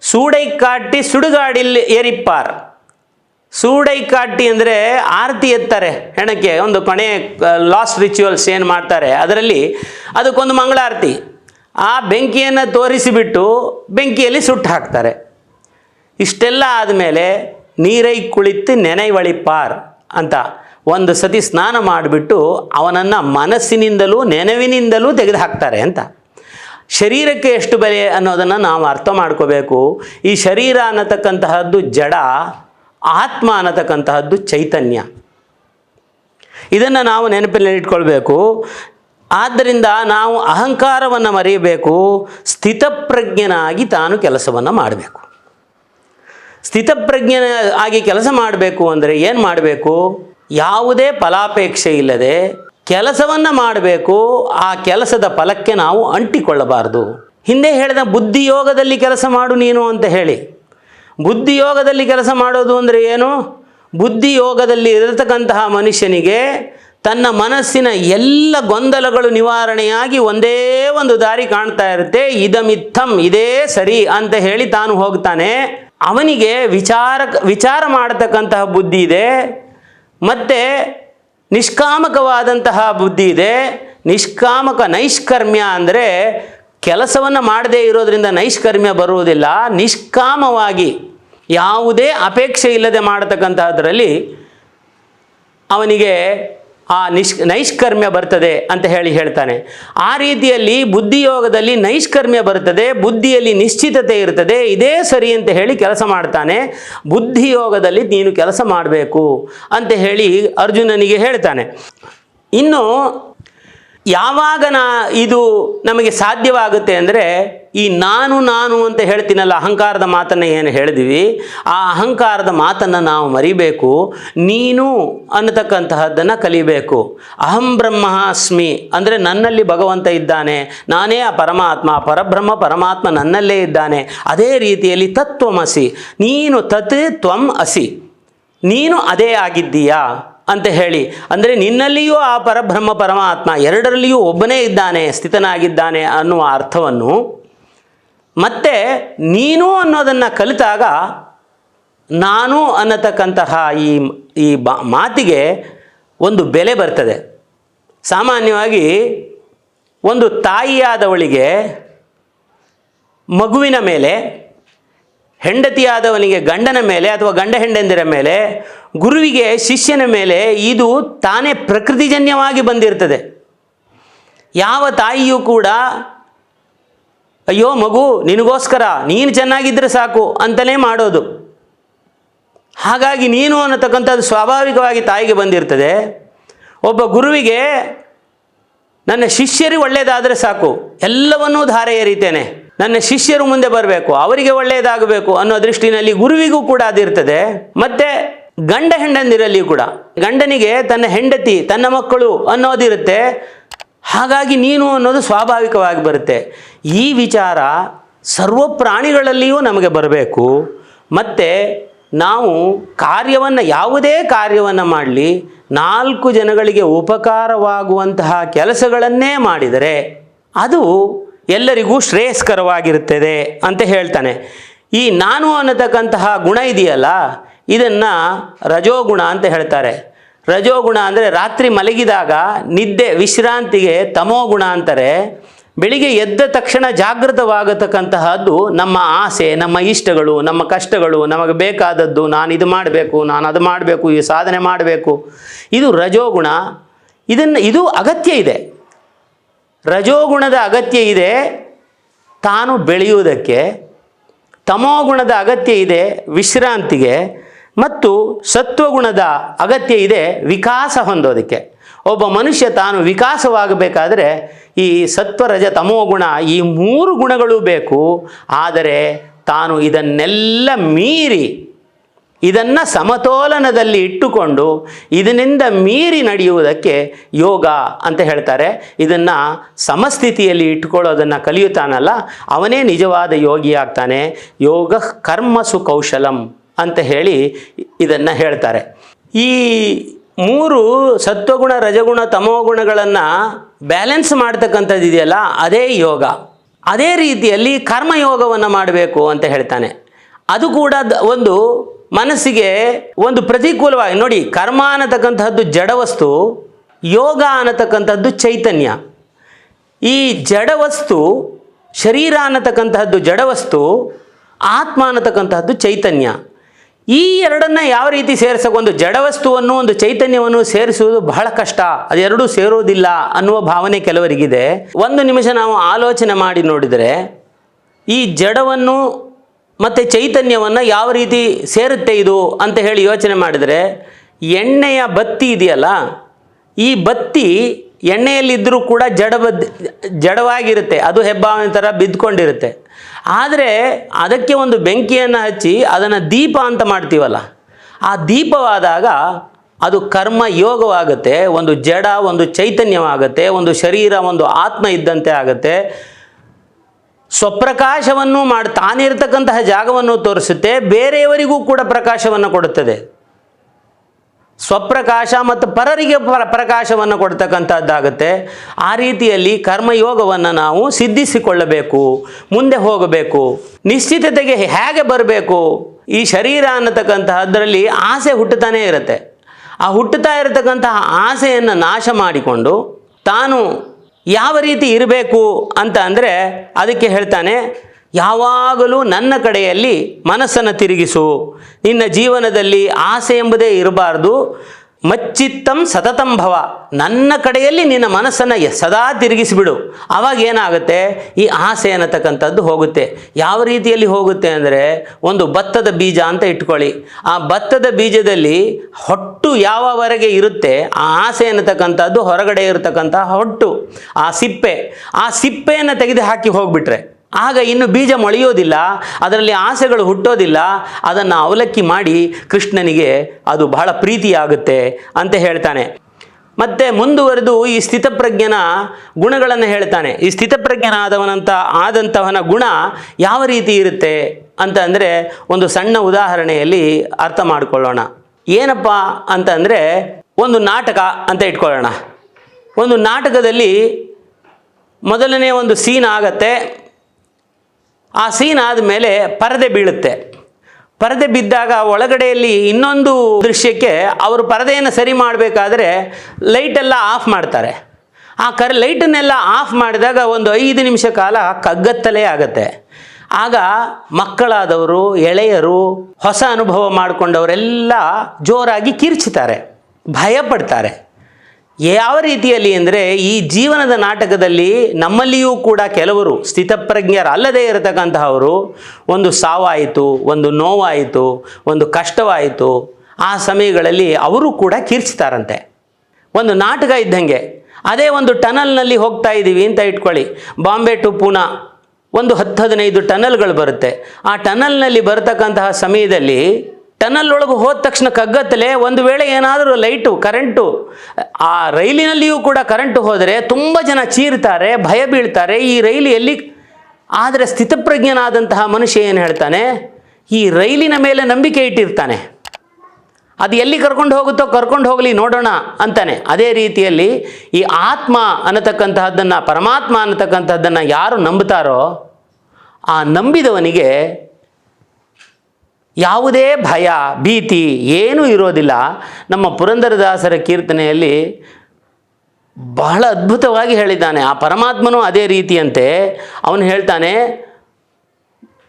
ಸೂಡೈ ಕಾಟಿ ಸುಡುಗಾಡಿಲ್ಲಿ ಏರಿಪ್ಪಾರ್. ಸೂಡೈ ಕಾಟಿ ಅಂದರೆ ಆರತಿ ಎತ್ತಾರೆ ಹೆಣಕ್ಕೆ. ಒಂದು ಕೊನೆ, ಲಾಸ್ಟ್ ರಿಚುವಲ್ಸ್ ಏನು ಮಾಡ್ತಾರೆ? ಅದರಲ್ಲಿ ಅದಕ್ಕೊಂದು ಮಂಗಳಾರತಿ. ಆ ಬೆಂಕಿಯನ್ನು ತೋರಿಸಿಬಿಟ್ಟು ಬೆಂಕಿಯಲ್ಲಿ ಸುಟ್ಟು ಹಾಕ್ತಾರೆ. ಇಷ್ಟೆಲ್ಲ ಆದಮೇಲೆ ನೀರೈ ಕುಳಿತು ನೆನೆವಳಿಪಾರ್ ಅಂತ ಒಂದು ಸತಿ ಸ್ನಾನ ಮಾಡಿಬಿಟ್ಟು ಅವನನ್ನು ಮನಸ್ಸಿನಿಂದಲೂ ನೆನವಿನಿಂದಲೂ ತೆಗೆದು ಹಾಕ್ತಾರೆ ಅಂತ. ಶರೀರಕ್ಕೆ ಎಷ್ಟು ಬೆಲೆ ಅನ್ನೋದನ್ನು ನಾವು ಅರ್ಥ ಮಾಡ್ಕೋಬೇಕು. ಈ ಶರೀರ ಅನ್ನತಕ್ಕಂತಹದ್ದು ಜಡ, ಆತ್ಮ ಅನ್ನತಕ್ಕಂತಹದ್ದು ಚೈತನ್ಯ. ಇದನ್ನು ನಾವು ನೆನಪಿನಲ್ಲಿ ಇಟ್ಕೊಳ್ಬೇಕು ಆದ್ದರಿಂದ ನಾವು ಅಹಂಕಾರವನ್ನು ಮರೆಯಬೇಕು, ಸ್ಥಿತಪ್ರಜ್ಞನಾಗಿ ತಾನು ಕೆಲಸವನ್ನು ಮಾಡಬೇಕು. ಸ್ಥಿತಪ್ರಜ್ಞನ ಆಗಿ ಕೆಲಸ ಮಾಡಬೇಕು ಅಂದರೆ ಏನು ಮಾಡಬೇಕು? ಯಾವುದೇ ಫಲಾಪೇಕ್ಷೆ ಇಲ್ಲದೆ ಕೆಲಸವನ್ನು ಮಾಡಬೇಕು, ಆ ಕೆಲಸದ ಫಲಕ್ಕೆ ನಾವು ಅಂಟಿಕೊಳ್ಳಬಾರದು. ಹಿಂದೆ ಹೇಳಿದ ಬುದ್ಧಿಯೋಗದಲ್ಲಿ ಕೆಲಸ ಮಾಡು ನೀನು ಅಂತ ಹೇಳಿ. ಬುದ್ಧಿಯೋಗದಲ್ಲಿ ಕೆಲಸ ಮಾಡೋದು ಅಂದರೆ ಏನು? ಬುದ್ಧಿಯೋಗದಲ್ಲಿ ಇರತಕ್ಕಂತಹ ಮನುಷ್ಯನಿಗೆ ತನ್ನ ಮನಸ್ಸಿನ ಎಲ್ಲ ಗೊಂದಲಗಳು ನಿವಾರಣೆಯಾಗಿ ಒಂದೇ ಒಂದು ದಾರಿ ಕಾಣ್ತಾ ಇರುತ್ತೆ. ಇದಮಿತ್ತಂ, ಇದೇ ಸರಿ ಅಂತ ಹೇಳಿ ತಾನು ಹೋಗ್ತಾನೆ. ಅವನಿಗೆ ವಿಚಾರ ವಿಚಾರ ಮಾಡತಕ್ಕಂತಹ ಬುದ್ಧಿ ಇದೆ. ಮತ್ತು ನಿಷ್ಕಾಮಕವಾದಂತಹ ಬುದ್ಧಿ ಇದೆ. ನಿಷ್ಕಾಮಕ ನೈಷ್ಕರ್ಮ್ಯ ಅಂದರೆ ಕೆಲಸವನ್ನು ಮಾಡದೇ ಇರೋದರಿಂದ ನೈಷ್ಕರ್ಮ್ಯ ಬರುವುದಿಲ್ಲ. ನಿಷ್ಕಾಮವಾಗಿ ಯಾವುದೇ ಅಪೇಕ್ಷೆ ಇಲ್ಲದೆ ಮಾಡತಕ್ಕಂತಹದ್ರಲ್ಲಿ ಅವನಿಗೆ ಆ ನಿಷ್ ನೈಷ್ಕರ್ಮ್ಯ ಬರ್ತದೆ ಅಂತ ಹೇಳಿ ಹೇಳ್ತಾನೆ. ಆ ರೀತಿಯಲ್ಲಿ ಬುದ್ಧಿಯೋಗದಲ್ಲಿ ನೈಷ್ಕರ್ಮ್ಯ ಬರ್ತದೆ, ಬುದ್ಧಿಯಲ್ಲಿ ನಿಶ್ಚಿತತೆ ಇರ್ತದೆ, ಇದೇ ಸರಿ ಅಂತ ಹೇಳಿ ಕೆಲಸ ಮಾಡ್ತಾನೆ. ಬುದ್ಧಿಯೋಗದಲ್ಲಿ ನೀನು ಕೆಲಸ ಮಾಡಬೇಕು ಅಂತ ಹೇಳಿ ಅರ್ಜುನನಿಗೆ ಹೇಳ್ತಾನೆ. ಇನ್ನು ಯಾವಾಗ ನಾ ಇದು ನಮಗೆ ಸಾಧ್ಯವಾಗುತ್ತೆ ಅಂದರೆ ಈ ನಾನು ನಾನು ಅಂತ ಹೇಳ್ತೀನಲ್ಲ ಅಹಂಕಾರದ ಮಾತನ್ನು ಏನು ಹೇಳಿದ್ವಿ ಆ ಅಹಂಕಾರದ ಮಾತನ್ನು ನಾವು ಮರಿಬೇಕು, ನೀನು ಅನ್ನತಕ್ಕಂತಹದ್ದನ್ನು ಕಲಿಬೇಕು. ಅಹಂ ಬ್ರಹ್ಮಾಸ್ಮಿ ಅಂದರೆ ನನ್ನಲ್ಲಿ ಭಗವಂತ ಇದ್ದಾನೆ, ನಾನೇ ಆ ಪರಮಾತ್ಮ ಪರಬ್ರಹ್ಮ ಪರಮಾತ್ಮ ನನ್ನಲ್ಲೇ ಇದ್ದಾನೆ, ಅದೇ ರೀತಿಯಲ್ಲಿ ತತ್ವಮಸಿ, ನೀನು ತತ್ ತ್ವಂ ಅಸಿ, ನೀನು ಅದೇ ಆಗಿದ್ದೀಯಾ? ಅಂತ ಹೇಳಿ. ಅಂದರೆ ನಿನ್ನಲ್ಲಿಯೂ ಆ ಪರಬ್ರಹ್ಮ ಪರಮಾತ್ಮ ಎರಡರಲ್ಲಿಯೂ ಒಬ್ಬನೇ ಇದ್ದಾನೆ, ಸ್ಥಿತನಾಗಿದ್ದಾನೆ ಅನ್ನುವ ಅರ್ಥವನ್ನು ಮತ್ತೆ ನೀನು ಅನ್ನೋದನ್ನು ಕಲಿತಾಗ ನಾನು ಅನ್ನತಕ್ಕಂತಹ ಈ ಈ ಮಾತಿಗೆ ಒಂದು ಬೆಲೆ ಬರ್ತದೆ. ಸಾಮಾನ್ಯವಾಗಿ ಒಂದು ತಾಯಿಯಾದವಳಿಗೆ ಮಗುವಿನ ಮೇಲೆ ಹೆಂಡತಿಯಾದವನಿಗೆ ಗಂಡನ ಮೇಲೆ ಅಥವಾ ಗಂಡ ಹೆಂಡಂದಿರ ಮೇಲೆ, ಗುರುವಿಗೆ ಶಿಷ್ಯನ ಮೇಲೆ ಇದು ತಾನೇ ಪ್ರಕೃತಿಜನ್ಯವಾಗಿ ಬಂದಿರ್ತದೆ. ಯಾವ ತಾಯಿಯೂ ಕೂಡ, ಅಯ್ಯೋ ಮಗು, ನಿನಗೋಸ್ಕರ, ನೀನು ಚೆನ್ನಾಗಿದ್ದರೆ ಸಾಕು ಅಂತಲೇ ಮಾಡೋದು. ಹಾಗಾಗಿ ನೀನು ಅನ್ನತಕ್ಕಂಥದ್ದು ಸ್ವಾಭಾವಿಕವಾಗಿ ತಾಯಿಗೆ ಬಂದಿರ್ತದೆ. ಒಬ್ಬ ಗುರುವಿಗೆ, ನನ್ನ ಶಿಷ್ಯರಿಗೆ ಒಳ್ಳೆಯದಾದರೆ ಸಾಕು, ಎಲ್ಲವನ್ನೂ ಧಾರೆ ಎರಿತೇನೆ ನನ್ನ ಶಿಷ್ಯರು ಮುಂದೆ ಬರಬೇಕು, ಅವರಿಗೆ ಒಳ್ಳೆಯದಾಗಬೇಕು ಅನ್ನೋ ದೃಷ್ಟಿನಲ್ಲಿ ಗುರುವಿಗೂ ಕೂಡ ಅದಿರ್ತದೆ ಮತ್ತೆ ಗಂಡ ಹೆಂಡಂದಿರಲ್ಲಿ ಕೂಡ. ಗಂಡನಿಗೆ ತನ್ನ ಹೆಂಡತಿ, ತನ್ನ ಮಕ್ಕಳು ಅನ್ನೋದಿರುತ್ತೆ ಹಾಗಾಗಿ ನೀನು ಅನ್ನೋದು ಸ್ವಾಭಾವಿಕವಾಗಿ ಬರುತ್ತೆ. ಈ ವಿಚಾರ ಸರ್ವ ಪ್ರಾಣಿಗಳಲ್ಲಿಯೂ ನಮಗೆ ಬರಬೇಕು. ಮತ್ತು ನಾವು ಕಾರ್ಯವನ್ನು, ಯಾವುದೇ ಕಾರ್ಯವನ್ನು ಮಾಡಲಿ, ನಾಲ್ಕು ಜನಗಳಿಗೆ ಉಪಕಾರವಾಗುವಂತಹ ಕೆಲಸಗಳನ್ನೇ ಮಾಡಿದರೆ ಅದು ಎಲ್ಲರಿಗೂ ಶ್ರೇಯಸ್ಕರವಾಗಿರುತ್ತದೆ ಅಂತ ಹೇಳ್ತಾನೆ. ಈ ನಾನು ಅನ್ನತಕ್ಕಂತಹ ಗುಣ ಇದೆಯಲ್ಲ, ಇದನ್ನು ರಜೋಗುಣ ಅಂತ ಹೇಳ್ತಾರೆ. ರಜೋಗುಣ ಅಂದರೆ ರಾತ್ರಿ ಮಲಗಿದಾಗ ನಿದ್ದೆ, ವಿಶ್ರಾಂತಿಗೆ ತಮೋಗುಣ ಅಂತಾರೆ. ಬೆಳಿಗ್ಗೆ ಎದ್ದ ತಕ್ಷಣ ಜಾಗೃತವಾಗತಕ್ಕಂತಹದ್ದು ನಮ್ಮ ಆಸೆ, ನಮ್ಮ ಇಷ್ಟಗಳು, ನಮ್ಮ ಕಷ್ಟಗಳು, ನಮಗೆ ಬೇಕಾದದ್ದು ನಾನು ಇದು ಮಾಡಬೇಕು, ನಾನು ಅದು ಮಾಡಬೇಕು, ಈ ಸಾಧನೆ ಮಾಡಬೇಕು. ಇದು ರಜೋಗುಣ. ಇದನ್ನು, ಇದು ಅಗತ್ಯ ಇದೆ. ರಜೋಗುಣದ ಅಗತ್ಯ ಇದೆ, ತಾನು ಬೆಳೆಯುವುದಕ್ಕೆ. ತಮೋಗುಣದ ಅಗತ್ಯ ಇದೆ, ವಿಶ್ರಾಂತಿಗೆ. ಮತ್ತು ಸತ್ವಗುಣದ ಅಗತ್ಯ ಇದೆ, ವಿಕಾಸ ಹೊಂದೋದಕ್ಕೆ. ಒಬ್ಬ ಮನುಷ್ಯ ತಾನು ವಿಕಾಸವಾಗಬೇಕಾದರೆ, ಈ ಸತ್ವರಜ ತಮೋಗುಣ, ಈ ಮೂರು ಗುಣಗಳು ಬೇಕು. ಆದರೆ, ತಾನು ಇದನ್ನೆಲ್ಲ ಮೀರಿ ಇದನ್ನು ಸಮತೋಲನದಲ್ಲಿ ಇಟ್ಟುಕೊಂಡು ಇದರಿಂದ ಮೀರಿ ನಡೆಯುವುದಕ್ಕೆ ಯೋಗ ಅಂತ ಹೇಳ್ತಾರೆ. ಇದನ್ನು ಸಮಸ್ಥಿತಿಯಲ್ಲಿ ಇಟ್ಟುಕೊಳ್ಳೋದನ್ನು ಕಲಿಯುತ್ತಾನಲ್ಲ, ಅವನೇ ನಿಜವಾದ ಯೋಗಿ ಆಗ್ತಾನೆ. ಯೋಗ ಕರ್ಮಸು ಕೌಶಲಂ ಅಂತ ಹೇಳಿ ಇದನ್ನು ಹೇಳ್ತಾರೆ. ಈ ಮೂರು ಸತ್ವಗುಣ, ರಜಗುಣ ತಮೋಗುಣಗಳನ್ನು ಬ್ಯಾಲೆನ್ಸ್ ಮಾಡ್ತಕ್ಕಂಥದ್ದು ಇದೆಯಲ್ಲ, ಅದೇ ಯೋಗ. ಅದೇ ರೀತಿಯಲ್ಲಿ ಕರ್ಮಯೋಗವನ್ನು ಮಾಡಬೇಕು ಅಂತ ಹೇಳ್ತಾನೆ. ಅದು ಕೂಡ ಒಂದು ಮನಸ್ಸಿಗೆ ಒಂದು ಪ್ರತಿಕೂಲವಾಗಿ, ನೋಡಿ, ಕರ್ಮ ಅನ್ನತಕ್ಕಂತಹದ್ದು ಜಡವಸ್ತು ಯೋಗ ಅನ್ನತಕ್ಕಂಥದ್ದು ಚೈತನ್ಯ. ಈ ಜಡವಸ್ತು ಶರೀರ ಅನ್ನತಕ್ಕಂತಹದ್ದು ಜಡವಸ್ತು ಆತ್ಮ ಅನ್ನತಕ್ಕಂತಹದ್ದು ಚೈತನ್ಯ. ಈ ಎರಡನ್ನ ಯಾವ ರೀತಿ ಸೇರಿಸಕ್ಕೆ ಒಂದು ಜಡವಸ್ತುವನ್ನು ಒಂದು ಚೈತನ್ಯವನ್ನು ಸೇರಿಸುವುದು ಬಹಳ ಕಷ್ಟ. ಅದೆರಡೂ ಸೇರೋದಿಲ್ಲ ಅನ್ನುವ ಭಾವನೆ ಕೆಲವರಿಗಿದೆ. ಒಂದು ನಿಮಿಷ ನಾವು ಆಲೋಚನೆ ಮಾಡಿ ನೋಡಿದರೆ, ಈ ಜಡವನ್ನು ಮತ್ತು ಚೈತನ್ಯವನ್ನು ಯಾವ ರೀತಿ ಸೇರುತ್ತೆ ಇದು ಅಂತ ಹೇಳಿ ಯೋಚನೆ ಮಾಡಿದರೆ, ಎಣ್ಣೆಯ ಬತ್ತಿ ಇದೆಯಲ್ಲ, ಈ ಬತ್ತಿ ಎಣ್ಣೆಯಲ್ಲಿದ್ದರೂ ಕೂಡ ಜಡ ಜಡವಾಗಿರುತ್ತೆ, ಅದು ಹೆಬ್ಬಾವಿನ ಥರ ಬಿದ್ದುಕೊಂಡಿರುತ್ತೆ. ಆದರೆ ಅದಕ್ಕೆ ಒಂದು ಬೆಂಕಿಯನ್ನು ಹಚ್ಚಿ ಅದನ್ನು ದೀಪ ಅಂತ ಮಾಡ್ತೀವಲ್ಲ, ಆ ದೀಪವಾದಾಗ ಅದು ಕರ್ಮ ಯೋಗವಾಗುತ್ತೆ ಒಂದು ಜಡ, ಒಂದು ಚೈತನ್ಯವಾಗುತ್ತೆ, ಒಂದು ಶರೀರ, ಒಂದು ಆತ್ಮ ಇದ್ದಂತೆ ಆಗುತ್ತೆ. ಸ್ವಪ್ರಕಾಶವನ್ನು ಮಾಡಿ, ತಾನಿರ್ತಕ್ಕಂತಹ ಜಾಗವನ್ನು ತೋರಿಸುತ್ತೆ, ಬೇರೆಯವರಿಗೂ ಕೂಡ ಪ್ರಕಾಶವನ್ನು ಕೊಡುತ್ತದೆ. ಸ್ವಪ್ರಕಾಶ ಮತ್ತು ಪರರಿಗೆ ಪ್ರ, ಪ್ರಕಾಶವನ್ನು ಕೊಡ್ತಕ್ಕಂಥದ್ದಾಗುತ್ತೆ. ಆ ರೀತಿಯಲ್ಲಿ ಕರ್ಮಯೋಗವನ್ನು ನಾವು ಸಿದ್ಧಿಸಿಕೊಳ್ಳಬೇಕು, ಮುಂದೆ ಹೋಗಬೇಕು, ನಿಶ್ಚಿತತೆಗೆ ಹೇಗೆ ಬರಬೇಕು, ಈ ಶರೀರ ಅನ್ನತಕ್ಕಂತಹದ್ರಲ್ಲಿ ಆಸೆ ಹುಟ್ಟುತ್ತಾನೇ ಇರುತ್ತೆ. ಆ ಹುಟ್ಟುತ್ತಾ ಇರತಕ್ಕಂತಹ ಆಸೆಯನ್ನು ನಾಶ ಮಾಡಿಕೊಂಡು ತಾನು ಯಾವ ರೀತಿ ಇರಬೇಕು ಅಂತ ಅಂದರೆ ಅದಕ್ಕೆ ಹೇಳ್ತಾನೆ, ಯಾವಾಗಲೂ ನನ್ನ ಕಡೆಯಲ್ಲಿ ಮನಸ್ಸನ್ನು ತಿರುಗಿಸು. ನಿನ್ನ ಜೀವನದಲ್ಲಿ ಆಸೆ ಎಂಬುದೇ ಇರಬಾರ್ದು. ಮಚ್ಚಿತ್ತಂ ಸತತಂ ಭವ. ನನ್ನ ಕಡೆಯಲ್ಲಿ ನಿನ್ನ ಮನಸ್ಸನ್ನು ಸದಾ ತಿರುಗಿಸಿಬಿಡು. ಆವಾಗ ಏನಾಗುತ್ತೆ? ಈ ಆಸೆ ಅನ್ನತಕ್ಕಂಥದ್ದು ಹೋಗುತ್ತೆ. ಯಾವ ರೀತಿಯಲ್ಲಿ ಹೋಗುತ್ತೆ ಅಂದರೆ ಒಂದು ಭತ್ತದ ಬೀಜ ಅಂತ ಇಟ್ಕೊಳ್ಳಿ. ಆ ಭತ್ತದ ಬೀಜದಲ್ಲಿ ಹೊಟ್ಟು ಯಾವವರೆಗೆ ಇರುತ್ತೆ? ಆ ಆಸೆ ಅನ್ನತಕ್ಕಂಥದ್ದು ಹೊರಗಡೆ ಇರತಕ್ಕಂಥ ಹೊಟ್ಟು. ಆ ಸಿಪ್ಪೆ. ಆ ಸಿಪ್ಪೆಯನ್ನು ತೆಗೆದು ಹಾಕಿ ಹೋಗ್ಬಿಟ್ರೆ ಆಗ ಇನ್ನು ಬೀಜ ಮೊಳೆಯೋದಿಲ್ಲ, ಅದರಲ್ಲಿ ಆಸೆಗಳು ಹುಟ್ಟೋದಿಲ್ಲ, ಅದನ್ನು ಅವಲಕ್ಕಿ ಮಾಡಿ ಕೃಷ್ಣನಿಗೆ ಅದು ಬಹಳ ಪ್ರೀತಿಯಾಗುತ್ತೆ ಅಂತ ಹೇಳ್ತಾನೆ. ಮತ್ತೆ ಮುಂದುವರೆದು ಈ ಸ್ಥಿತಪ್ರಜ್ಞನ ಗುಣಗಳನ್ನು ಹೇಳ್ತಾನೆ. ಈ ಸ್ಥಿತಪ್ರಜ್ಞನ ಆದವನಂತ ಆದಂತವನ ಗುಣ ಯಾವ ರೀತಿ ಇರುತ್ತೆ ಅಂತ ಅಂದರೆ ಒಂದು ಸಣ್ಣ ಉದಾಹರಣೆಯಲ್ಲಿ ಅರ್ಥ ಮಾಡಿಕೊಳ್ಳೋಣ. ಏನಪ್ಪ ಅಂತ ಒಂದು ನಾಟಕ ಅಂತ ಇಟ್ಕೊಳ್ಳೋಣ. ಒಂದು ನಾಟಕದಲ್ಲಿ ಮೊದಲನೇ ಒಂದು ಸೀನ್ ಆಗತ್ತೆ. ಆ ಸೀನ್ ಆದಮೇಲೆ ಪರದೆ ಬೀಳುತ್ತೆ. ಪರದೆ ಬಿದ್ದಾಗ ಒಳಗಡೆಯಲ್ಲಿ ಇನ್ನೊಂದು ದೃಶ್ಯಕ್ಕೆ ಅವರು ಪರದೆಯನ್ನು ಸರಿ ಮಾಡಬೇಕಾದ್ರೆ ಲೈಟೆಲ್ಲ ಆಫ್ ಮಾಡ್ತಾರೆ. ಆ ಕರ್ ಲೈಟನ್ನೆಲ್ಲ ಆಫ್ ಮಾಡಿದಾಗ ಒಂದು ಐದು ನಿಮಿಷ ಕಾಲ ಕಗ್ಗತ್ತಲೇ ಆಗತ್ತೆ. ಆಗ ಮಕ್ಕಳಾದವರು, ಎಳೆಯರು, ಹೊಸ ಅನುಭವ ಮಾಡಿಕೊಂಡವರೆಲ್ಲ ಜೋರಾಗಿ ಕಿರ್ಚುತ್ತಾರೆ ಭಯಪಡ್ತಾರೆ. ಯಾವ ರೀತಿಯಲ್ಲಿ ಅಂದರೆ ಈ ಜೀವನದ ನಾಟಕದಲ್ಲಿ ನಮ್ಮಲ್ಲಿಯೂ ಕೂಡ ಕೆಲವರು ಸ್ಥಿತಪ್ರಜ್ಞರಲ್ಲದೇ ಇರತಕ್ಕಂತಹವರು ಒಂದು ಸಾವಾಯಿತು, ಒಂದು ನೋವಾಯಿತು, ಒಂದು ಕಷ್ಟವಾಯಿತು, ಆ ಸಮಯಗಳಲ್ಲಿ ಅವರು ಕೂಡ ಕಿರ್ಚ್ತಾರಂತೆ. ಒಂದು ನಾಟಕ ಇದ್ದಂಗೆ, ಅದೇ ಒಂದು ಟನಲ್ನಲ್ಲಿ ಹೋಗ್ತಾ ಇದ್ದೀವಿ ಅಂತ ಇಟ್ಕೊಳ್ಳಿ. ಬಾಂಬೆ ಟು ಪೂನಾ ಒಂದು ಹತ್ತು ಹದಿನೈದು ಟನಲ್ಗಳು ಬರುತ್ತೆ. ಆ ಟನಲ್ನಲ್ಲಿ ಬರತಕ್ಕಂತಹ ಸಮಯದಲ್ಲಿ ಟನಲ್ ಒಳಗೆ ಹೋದ ತಕ್ಷಣ ಕಗ್ಗತ್ತಲೆ, ಒಂದು ವೇಳೆ ಏನಾದರೂ ಲೈಟು, ಕರೆಂಟು, ಆ ರೈಲಿನಲ್ಲಿಯೂ ಕೂಡ ಕರೆಂಟು ಹೋದರೆ ತುಂಬ ಜನ ಚೀರ್ತಾರೆ, ಭಯ ಬೀಳ್ತಾರೆ. ಈ ರೈಲು ಎಲ್ಲಿ ಆದರೆ ಸ್ಥಿತಪ್ರಜ್ಞನಾದಂತಹ ಮನುಷ್ಯ ಏನು ಹೇಳ್ತಾನೆ? ಈ ರೈಲಿನ ಮೇಲೆ ನಂಬಿಕೆ ಇಟ್ಟಿರ್ತಾನೆ. ಅದು ಎಲ್ಲಿ ಕರ್ಕೊಂಡು ಹೋಗುತ್ತೋ ಕರ್ಕೊಂಡು ಹೋಗಲಿ, ನೋಡೋಣ ಅಂತಾನೆ. ಅದೇ ರೀತಿಯಲ್ಲಿ ಈ ಆತ್ಮ ಅನ್ನತಕ್ಕಂತಹದ್ದನ್ನು, ಪರಮಾತ್ಮ ಅನ್ನತಕ್ಕಂಥದ್ದನ್ನು ಯಾರು ನಂಬುತ್ತಾರೋ, ಆ ನಂಬಿದವನಿಗೆ ಯಾವುದೇ ಭಯ, ಭೀತಿ ಏನೂ ಇರೋದಿಲ್ಲ. ನಮ್ಮ ಪುರಂದರದಾಸರ ಕೀರ್ತನೆಯಲ್ಲಿ ಬಹಳ ಅದ್ಭುತವಾಗಿ ಹೇಳಿದ್ದಾನೆ. ಆ ಪರಮಾತ್ಮನೂ ಅದೇ ರೀತಿಯಂತೆ ಅವನು ಹೇಳ್ತಾನೆ,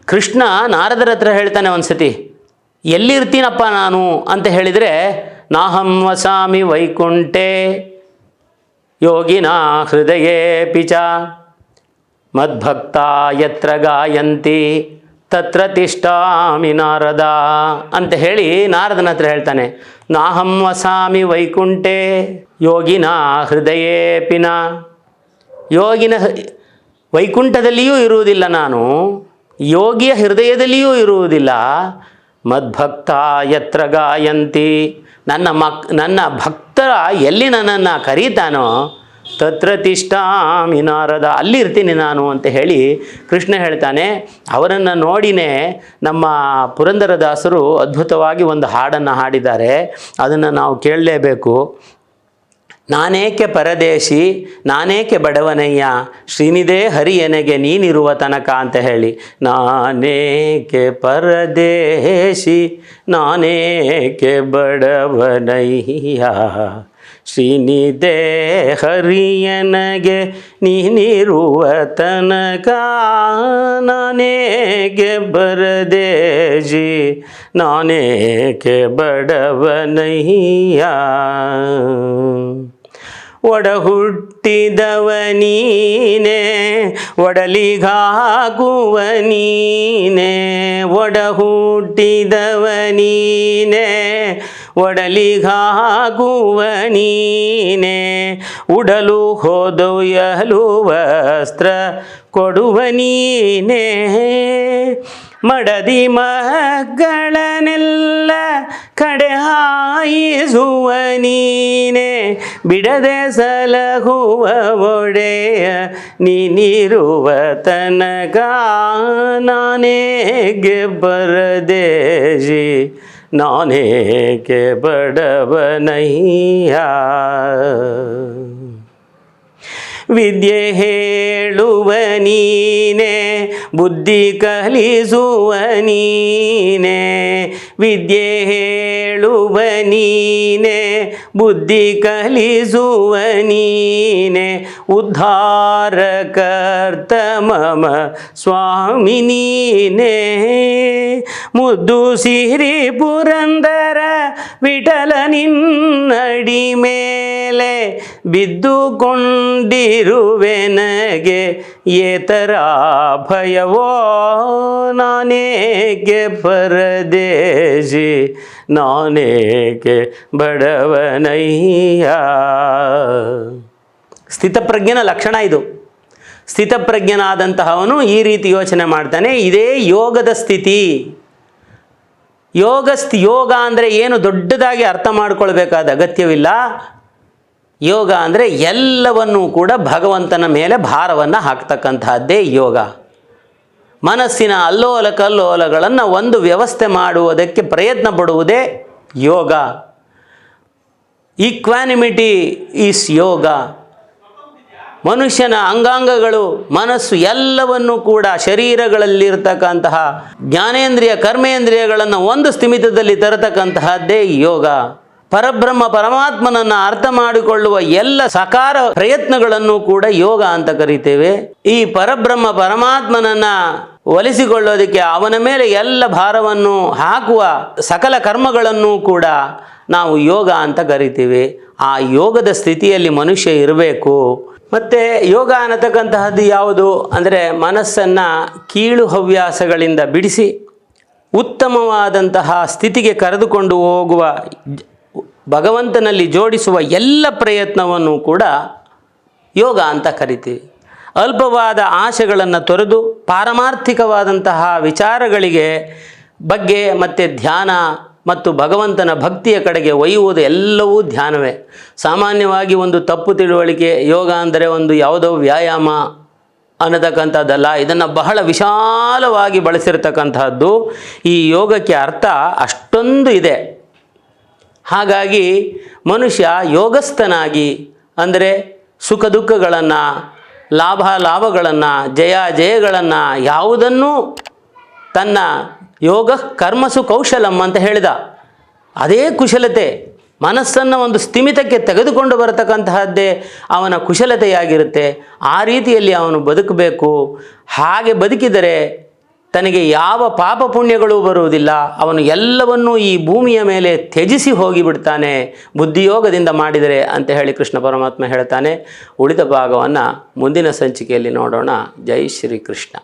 ಕೃಷ್ಣ ನಾರದರ ಹತ್ರ ಹೇಳ್ತಾನೆ ಒಂದ್ಸತಿ, ಎಲ್ಲಿರ್ತೀನಪ್ಪ ನಾನು? ಅಂತ ಹೇಳಿದರೆ, ನಾಹಂ ವಸಾಮಿ ವೈಕುಂಠೆ, ಯೋಗಿನ ಹೃದಯೇ ಪಿಚ, ಮದ್ಭಕ್ತ ಯತ್ರ ಗಾಯಂತಿ ತತ್ರ ತಿಷ್ಟಾಮಿ ನಾರದ ಅಂತ ಹೇಳಿ ನಾರದನ ಹತ್ರ ಹೇಳ್ತಾನೆ. ನಾಹಂ ವಸಾಮಿ ವೈಕುಂಠೆ ಯೋಗಿನ ಹೃದಯೇ ಪಿನ. ಯೋಗಿನ ವೈಕುಂಠದಲ್ಲಿಯೂ ಇರುವುದಿಲ್ಲ ನಾನು, ಯೋಗಿಯ ಹೃದಯದಲ್ಲಿಯೂ ಇರುವುದಿಲ್ಲ. ಮದ್ಭಕ್ತ ಯತ್ರ ಗಾಯಂತಿ. ನನ್ನ ಮಕ್, ನನ್ನ ಭಕ್ತರ ಎಲ್ಲಿ ನನ್ನನ್ನು ಕರೀತಾನೋ ತತ್ರ ತಿಷ್ಟಾಮಿ ನಾರದ ಅಲ್ಲಿರ್ತೀನಿ ನಾನು ಅಂತ ಹೇಳಿ ಕೃಷ್ಣ ಹೇಳ್ತಾನೆ, ಅವರನ್ನು ನೋಡಿನೇ ನಮ್ಮ ಪುರಂದರದಾಸರು ಅದ್ಭುತವಾಗಿ ಒಂದು ಹಾಡನ್ನು ಹಾಡಿದ್ದಾರೆ, ಅದನ್ನು ನಾವು ಕೇಳಲೇಬೇಕು. ನಾನೇಕೆ ಪರದೇಶಿ, ನಾನೇಕೆ ಬಡವನಯ್ಯ, ಶ್ರೀನಿಧೇ ಹರಿಯನೆಗೆ ನೀನಿರುವ ತನಕ ಅಂತ ಹೇಳಿ. ನಾನೇಕೆ ಪರದೇಶಿ, ನಾನೇಕೆ ಬಡವನಯ್ಯ? ಶ್ರೀನಿಧೇ ಹರಿಯನಗೆ ನೀನಿರುವ ತನಕ ನಾನೇಕೆ ಬರದೇಜಿ? ನಾನೇಕೆ ಬಡವನಯ್ಯ? ಒಡ ಹುಟ್ಟಿದವ ನೀನೆ, ಒಡಲಿಗಾಗುವ ಒಡ ಹುಟ್ಟಿದವ ನೀನೆ ಒಡಲಿಗಾಗುವ ನೀನೆ ಉಡಲು ಹೋದೊಯ್ಯಲು ವಸ್ತ್ರ ಕೊಡುವ ನೀನೆ ಮಡದಿ ಮಗಳನೆಲ್ಲ ಕಡೆ ಹಾಯಿಸುವ ನೀನೆ ಬಿಡದೆ ಸಲಹುವ ಒಡೆಯ ನೀನಿರುವ ತನಗ ನಾನೇಗೆ ಬರದೇಶಿ ನಾನೇಕೆ ಬಡವನಯ್ಯ ವಿದ್ಯೆ ಹೇಳುವ ನೀನೆ, ಬುದ್ಧಿ ಕಲಿಸುವ ನೀನೆ. ವಿದ್ಯೆ ಹೇಳುವ ನೀನೆ, ಬುದ್ಧಿ ಕಲಿಸುವ ನೀನೆ. ಉದ್ಧಾರಕರ್ತ ಮಮ ಸ್ವಾಮಿ ನೀನೆ. ಮುದ್ದು ಸಿರಿ ಪುರಂದರ ವಿಠಲ ನಿನ್ನಡಿ ಮೇಲೆ ಬಿದ್ದುಕೊಂಡಿರುವೆನಗೆ ಏತರ ಭಯವೋ? ನಾನೇಕೆ ಪರದೇಶಿ ನಾನೇಕೆ ಬಡವನಯ್ಯ. ಸ್ಥಿತಪ್ರಜ್ಞನ ಲಕ್ಷಣ ಇದು. ಸ್ಥಿತಪ್ರಜ್ಞನಾದಂತಹವನು ಈ ರೀತಿ ಯೋಚನೆ ಮಾಡ್ತಾನೆ, ಇದೇ ಯೋಗದ ಸ್ಥಿತಿ. ಯೋಗ ಸ್ಥಿ ಯೋಗ ಅಂದರೆ ಏನು? ದೊಡ್ಡದಾಗಿ ಅರ್ಥ ಮಾಡ್ಕೊಳ್ಬೇಕಾದ ಅಗತ್ಯವಿಲ್ಲ. ಯೋಗ ಅಂದರೆ ಎಲ್ಲವನ್ನೂ ಕೂಡ ಭಗವಂತನ ಮೇಲೆ ಭಾರವನ್ನು ಹಾಕ್ತಕ್ಕಂತಹದ್ದೇ ಯೋಗ. ಮನಸ್ಸಿನ ಅಲ್ಲೋಲ ಕಲ್ಲೋಲಗಳನ್ನು ಒಂದು ವ್ಯವಸ್ಥೆ ಮಾಡುವುದಕ್ಕೆ ಪ್ರಯತ್ನ ಪಡುವುದೇ ಯೋಗ. ಈಕ್ವಾನಿಮಿಟಿ ಈಸ್ ಯೋಗ ಮನುಷ್ಯನ ಅಂಗಾಂಗಗಳು, ಮನಸ್ಸು ಎಲ್ಲವನ್ನು ಕೂಡ ಶರೀರಗಳಲ್ಲಿರ್ತಕ್ಕಂತಹ ಜ್ಞಾನೇಂದ್ರಿಯ, ಕರ್ಮೇಂದ್ರಿಯಗಳನ್ನು ಒಂದು ಸ್ಥಿಮಿತದಲ್ಲಿ ತರತಕ್ಕಂತಹದ್ದೇ ಯೋಗ. ಪರಬ್ರಹ್ಮ ಪರಮಾತ್ಮನನ್ನು ಅರ್ಥ ಮಾಡಿಕೊಳ್ಳುವ ಎಲ್ಲ ಸಕಾರ ಪ್ರಯತ್ನಗಳನ್ನು ಕೂಡ ಯೋಗ ಅಂತ ಕರಿತೇವೆ. ಈ ಪರಬ್ರಹ್ಮ ಪರಮಾತ್ಮನನ್ನ ಒಲಿಸಿಕೊಳ್ಳೋದಕ್ಕೆ ಅವನ ಮೇಲೆ ಎಲ್ಲ ಭಾರವನ್ನು ಹಾಕುವ ಸಕಲ ಕರ್ಮಗಳನ್ನು ಕೂಡ ನಾವು ಯೋಗ ಅಂತ ಕರಿತೀವಿ. ಆ ಯೋಗದ ಸ್ಥಿತಿಯಲ್ಲಿ ಮನುಷ್ಯ ಇರಬೇಕು. ಮತ್ತು ಯೋಗ ಅನ್ನತಕ್ಕಂತಹದ್ದು ಯಾವುದು ಅಂದರೆ ಮನಸ್ಸನ್ನು ಕೀಳು ಹವ್ಯಾಸಗಳಿಂದ ಬಿಡಿಸಿ ಉತ್ತಮವಾದಂತಹ ಸ್ಥಿತಿಗೆ ಕರೆದುಕೊಂಡು ಹೋಗುವ ಭಗವಂತನಲ್ಲಿ ಜೋಡಿಸುವ ಎಲ್ಲ ಪ್ರಯತ್ನವನ್ನು ಕೂಡ ಯೋಗ ಅಂತ ಕರಿತೀವಿ. ಅಲ್ಪವಾದ ಆಶೆಗಳನ್ನು ತೊರೆದು ಪಾರಮಾರ್ಥಿಕವಾದಂತಹ ವಿಚಾರಗಳಿಗೆ ಬಗ್ಗೆ ಮತ್ತು ಧ್ಯಾನ ಮತ್ತು ಭಗವಂತನ ಭಕ್ತಿಯ ಕಡೆಗೆ ಒಯ್ಯುವುದು ಎಲ್ಲವೂ ಧ್ಯಾನವೇ. ಸಾಮಾನ್ಯವಾಗಿ ಒಂದು ತಪ್ಪು ತಿಳುವಳಿಕೆ, ಯೋಗ ಅಂದರೆ ಒಂದು ಯಾವುದೋ ವ್ಯಾಯಾಮ ಅನ್ನತಕ್ಕಂಥದ್ದಲ್ಲ. ಇದನ್ನು ಬಹಳ ವಿಶಾಲವಾಗಿ ಬಳಸಿರತಕ್ಕಂತಹದ್ದು ಈ ಯೋಗಕ್ಕೆ ಅರ್ಥ ಅಷ್ಟೊಂದು ಇದೆ. ಹಾಗಾಗಿ ಮನುಷ್ಯ ಯೋಗಸ್ಥನಾಗಿ, ಅಂದರೆ ಸುಖ ದುಃಖಗಳನ್ನು, ಲಾಭ ಲಾಭಗಳನ್ನು, ಜಯ ಜಯಗಳನ್ನು ಯಾವುದನ್ನೂ ತನ್ನ ಯೋಗ ಕರ್ಮಸು ಕೌಶಲಂ ಅಂತ ಹೇಳಿದ. ಅದೇ ಕುಶಲತೆ, ಮನಸ್ಸನ್ನು ಒಂದು ಸ್ಥಿಮಿತಕ್ಕೆ ತೆಗೆದುಕೊಂಡು ಬರತಕ್ಕಂತಹದ್ದೇ ಅವನ ಕುಶಲತೆಯಾಗಿರುತ್ತೆ. ಆ ರೀತಿಯಲ್ಲಿ ಅವನು ಬದುಕಬೇಕು. ಹಾಗೆ ಬದುಕಿದರೆ ತನಗೆ ಯಾವ ಪಾಪ ಪುಣ್ಯಗಳು ಬರುವುದಿಲ್ಲ. ಅವನು ಎಲ್ಲವನ್ನೂ ಈ ಭೂಮಿಯ ಮೇಲೆ ತ್ಯಜಿಸಿ ಹೋಗಿಬಿಡ್ತಾನೆ. ಬುದ್ಧಿಯೋಗದಿಂದ ಮಾಡಿದರೆ ಅಂತ ಹೇಳಿ ಕೃಷ್ಣ ಪರಮಾತ್ಮ ಹೇಳ್ತಾನೆ. ಉಳಿದ ಭಾಗವನ್ನು ಮುಂದಿನ ಸಂಚಿಕೆಯಲ್ಲಿ ನೋಡೋಣ. ಜೈ ಶ್ರೀ ಕೃಷ್ಣ